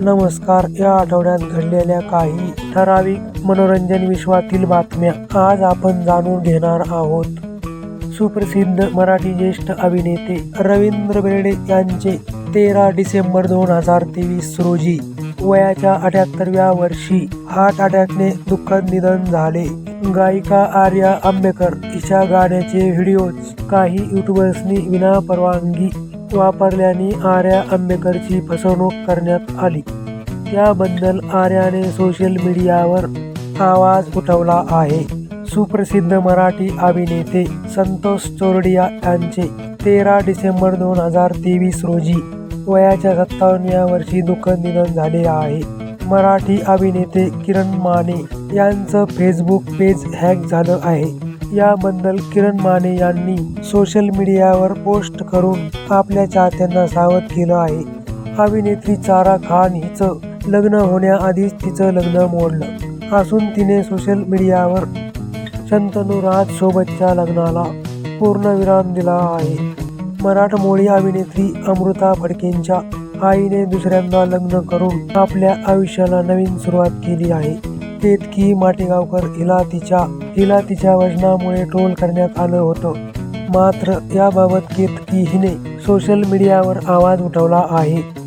नमस्कार. या आठवड्यात घडलेल्या काही ठराविक मनोरंजन विश्वातील बातम्या आज आपण जाणून घेणार आहोत. सुप्रसिद्ध मराठी ज्येष्ठ अभिनेते रवींद्र बेर्डे यांचे तेरा डिसेंबर दोन हजार तेवीस रोजी वयाच्या अठ्याहत्तरव्या वर्षी हार्ट अटॅकने दुःखद निधन झाले. गायिका आर्या आंबेकर हिच्या गाण्याचे व्हिडिओज काही युट्यूबर्सनी विना परवानगी वापरल्याने आर्या आंबेकरची फसवणूक करण्यात आली. त्याबद्दल आर्याने सोशल मीडियावर आवाज उठवला आहे. सुप्रसिद्ध मराठी अभिनेते संतोष चोरडिया यांचे तेरा डिसेंबर दोन हजार तेवीस रोजी वयाच्या सत्तावन्नव्या वर्षी दुःखद निधन झाले आहे. मराठी अभिनेते किरण माने यांचं फेसबुक पेज हॅक झालं आहे. याबद्दल किरण माने यांनी सोशल मीडियावर पोस्ट करून आपल्या चाहत्यांना सावध केलं आहे. अभिनेत्री चारा खान हिचं लग्न होण्याआधीच तिचं लग्न मोडलं. असून तिने सोशल मीडियावर शंतनू राज सोबतच्या लग्नाला पूर्णविराम दिला आहे. मराठमोळी अभिनेत्री अमृता फडकेंच्या आईने दुसऱ्यांदा लग्न करून आपल्या आयुष्याला नवीन सुरुवात केली आहे. केतकी माटेगावकर हिला तिच्या हिला तिच्या वजनामुळे ट्रोल करण्यात आलं होतं. मात्र याबाबत केतकी हिने सोशल मीडियावर आवाज उठवला आहे.